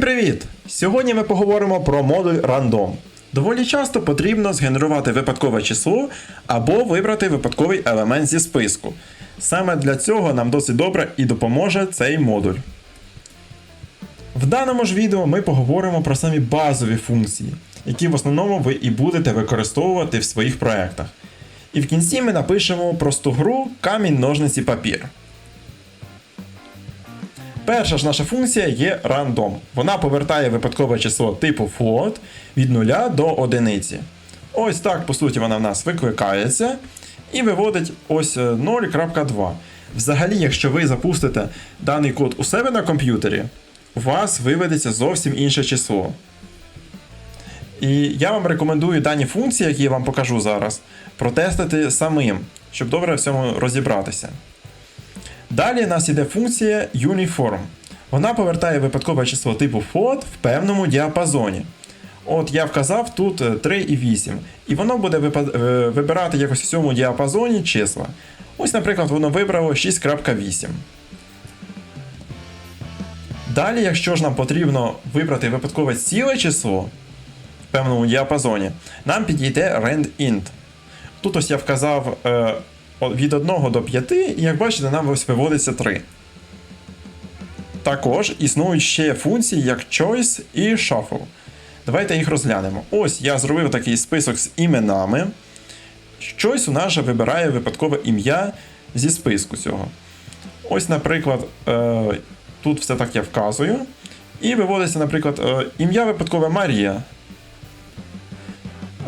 Привіт! Сьогодні ми поговоримо про модуль Random. Доволі часто потрібно згенерувати випадкове число або вибрати випадковий елемент зі списку. Саме для цього нам досить добре і допоможе цей модуль. В даному ж відео ми поговоримо про самі базові функції, які в основному ви і будете використовувати в своїх проєктах. І в кінці ми напишемо просту гру камінь, ножниці, папір. Перша ж наша функція є random. Вона повертає випадкове число типу float від 0 до 1. Ось так, по суті, вона в нас викликається і виводить ось е, 0.2. Взагалі, якщо ви запустите даний код у себе на комп'ютері, у вас виведеться зовсім інше число. І я вам рекомендую дані функції, які я вам покажу зараз, протестити самим, щоб добре в цьому розібратися. Далі у нас іде функція Uniform. Вона повертає випадкове число типу float в певному діапазоні. От я вказав тут е, 3,8. І воно буде е, вибирати якось в цьому діапазоні числа. Ось, наприклад, воно вибрало 6.8. Далі, якщо ж нам потрібно вибрати випадкове ціле число в певному діапазоні, нам підійде randint. Тут ось я вказав е, від 1 до 5, і як бачите, нам ось виводиться 3. Також існують ще функції, як choice і shuffle. Давайте їх розглянемо. Ось я зробив такий список з іменами. Choice у нас же вибирає випадкове ім'я зі списку цього. Ось, наприклад, е, тут все так я вказую. І виводиться, наприклад, е, ім'я випадкове Марія.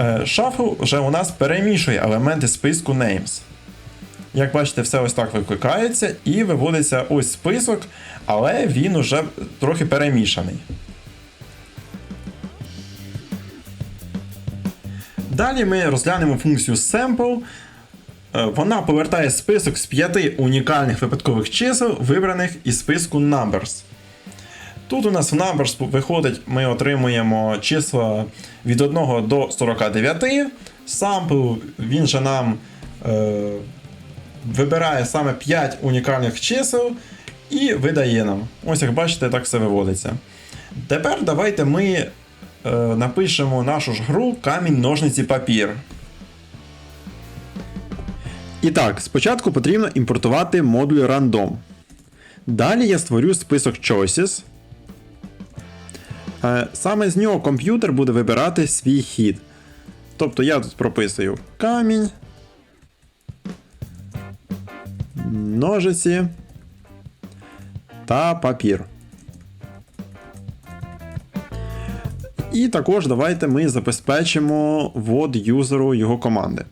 Е, Shuffle вже у нас перемішує елементи списку names. Як бачите, все ось так викликається і виводиться ось список, але він уже трохи перемішаний. Далі ми розглянемо функцію sample. Е, Вона повертає список з п'яти унікальних випадкових чисел, вибраних із списку numbers. Тут у нас в numbers виходить, ми отримуємо числа від 1 до 49. Sample, він же нам е, вибирає саме 5 унікальних чисел і видає нам. Ось як бачите, так все виводиться. Тепер давайте ми е, напишемо нашу ж гру камінь, ножниці, папір. І так, спочатку потрібно імпортувати модуль random. Далі я створю список choices. Е, Саме з нього комп'ютер буде вибирати свій хід. Тобто я тут прописую камінь, ножиці та папір. І також давайте ми забезпечимо ввод юзеру його команди.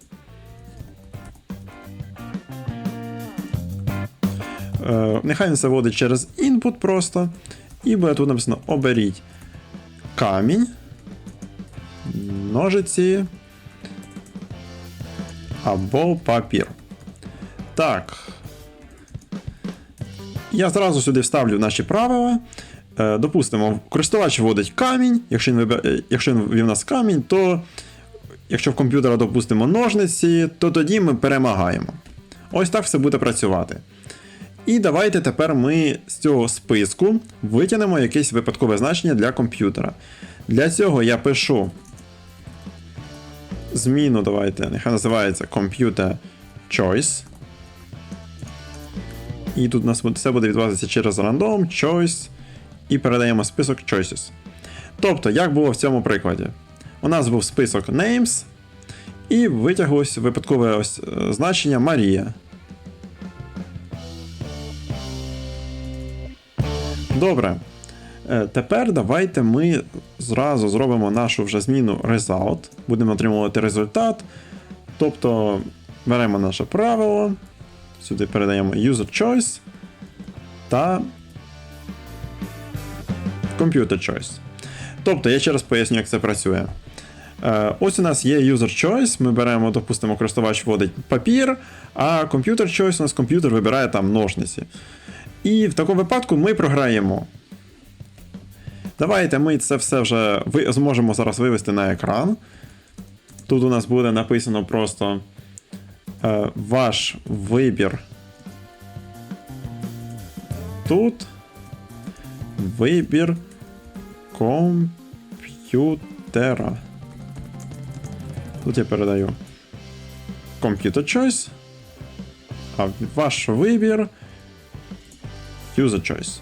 Е, Нехай він це вводить через input просто. І буде тут написано оберіть камінь, ножиці або папір. Так. Я зразу сюди вставлю наші правила. Е, Допустимо, користувач вводить камінь. Якщо він, вибе- е, якщо він ввів нас камінь, то якщо в комп'ютера допустимо ножниці, то тоді ми перемагаємо. Ось так все буде працювати. І давайте тепер ми з цього списку витягнемо якесь випадкове значення для комп'ютера. Для цього я пишу зміну, давайте, нехай називається Computer Choice. І тут у нас все буде відбуватися через random, choice, і передаємо список choices. Тобто, як було в цьому прикладі? У нас був список names, і витяглось випадкове ось е, значення Марія. Добре. Е, Тепер давайте ми зразу зробимо нашу вже зміну result. Будемо отримувати результат. Тобто беремо наше правило, сюди передаємо user choice та computer choice. Тобто, я ще раз поясню, як це працює. Е, Ось у нас є user choice, ми беремо, допустимо, користувач вводить папір, а computer choice у нас комп'ютер вибирає там ножниці. І в такому випадку ми програємо. Давайте ми це все вже зможемо зараз вивести на екран. Тут у нас буде написано просто ваш вибір. Тут вибір комп'ютера. Тут я передаю Computer Choice. А ваш вибір User Choice.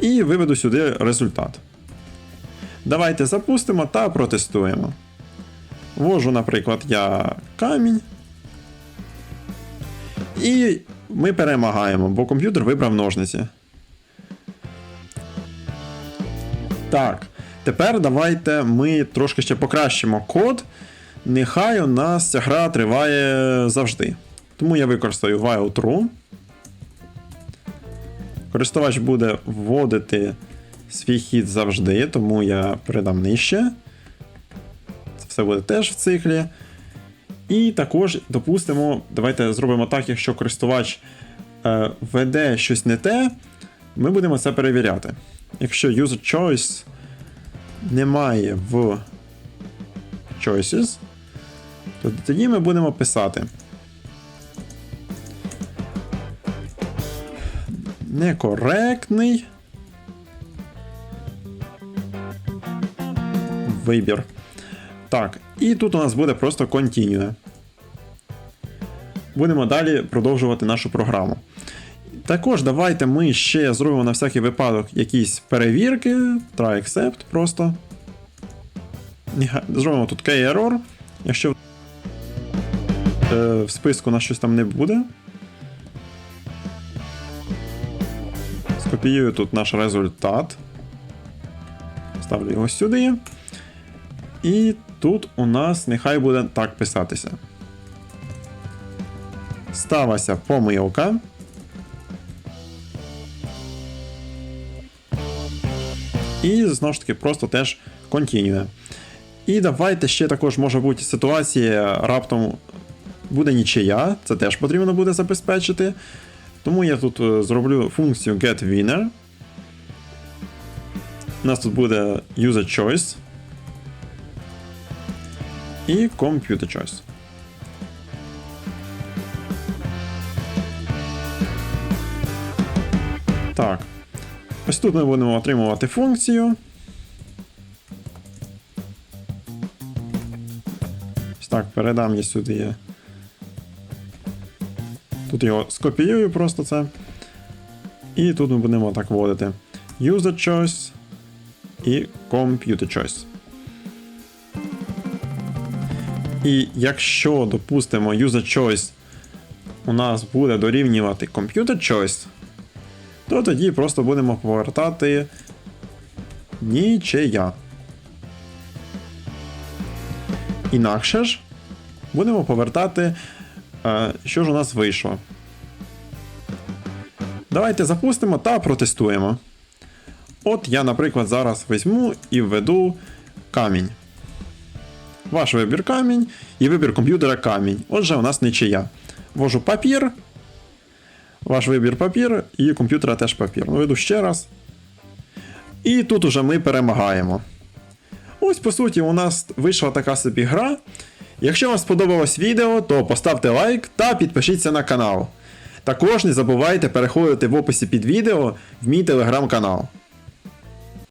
І виведу сюди результат. Давайте запустимо та протестуємо. Ввожу, наприклад, я камінь. І ми перемагаємо, бо комп'ютер вибрав ножниці. Так. Тепер давайте ми трошки ще покращимо код. Нехай у нас ця гра триває завжди. Тому я використаю while true. Користувач буде вводити свій хід завжди, тому я передам нижче. Це все буде теж в циклі. І також, допустимо, давайте зробимо так, якщо користувач е, веде щось не те, ми будемо це перевіряти. Якщо user choice немає в choices, то тоді ми будемо писати. Некоректний вибір. Так, і тут у нас буде просто continue. Будемо далі продовжувати нашу програму. Також давайте ми ще зробимо на всякий випадок якісь перевірки. Try accept просто. Зробимо тут K-error. Якщо е, в списку у нас щось там не буде. Скопіюю тут наш результат. Ставлю його сюди. І тут у нас нехай буде так писатися. Сталася помилка. І знову ж таки просто теж continue. І давайте ще також може бути ситуація раптом буде нічия, це теж потрібно буде забезпечити. Тому я тут е, зроблю функцію getWinner. У нас тут буде user choice і computer choice. Так. Ось тут ми будемо отримувати функцію. Ось так, передам я сюди. Тут його скопіюю просто це. І тут ми будемо так вводити User Choice і Computer Choice. І якщо, допустимо, User Choice у нас буде дорівнювати Computer Choice, то тоді просто будемо повертати нічия. Інакше ж будемо повертати, е, що ж у нас вийшло. Давайте запустимо та протестуємо. От я, наприклад, зараз візьму і введу камінь. Ваш вибір камінь і вибір комп'ютера камінь. Отже, у нас нічия. Ввожу папір. Ваш вибір папір і комп'ютера теж папір. Ну, веду ще раз. І тут уже ми перемагаємо. Ось, по суті, у нас вийшла така собі гра. Якщо вам сподобалось відео, то поставте лайк та підпишіться на канал. Також не забувайте переходити в описі під відео в мій телеграм-канал.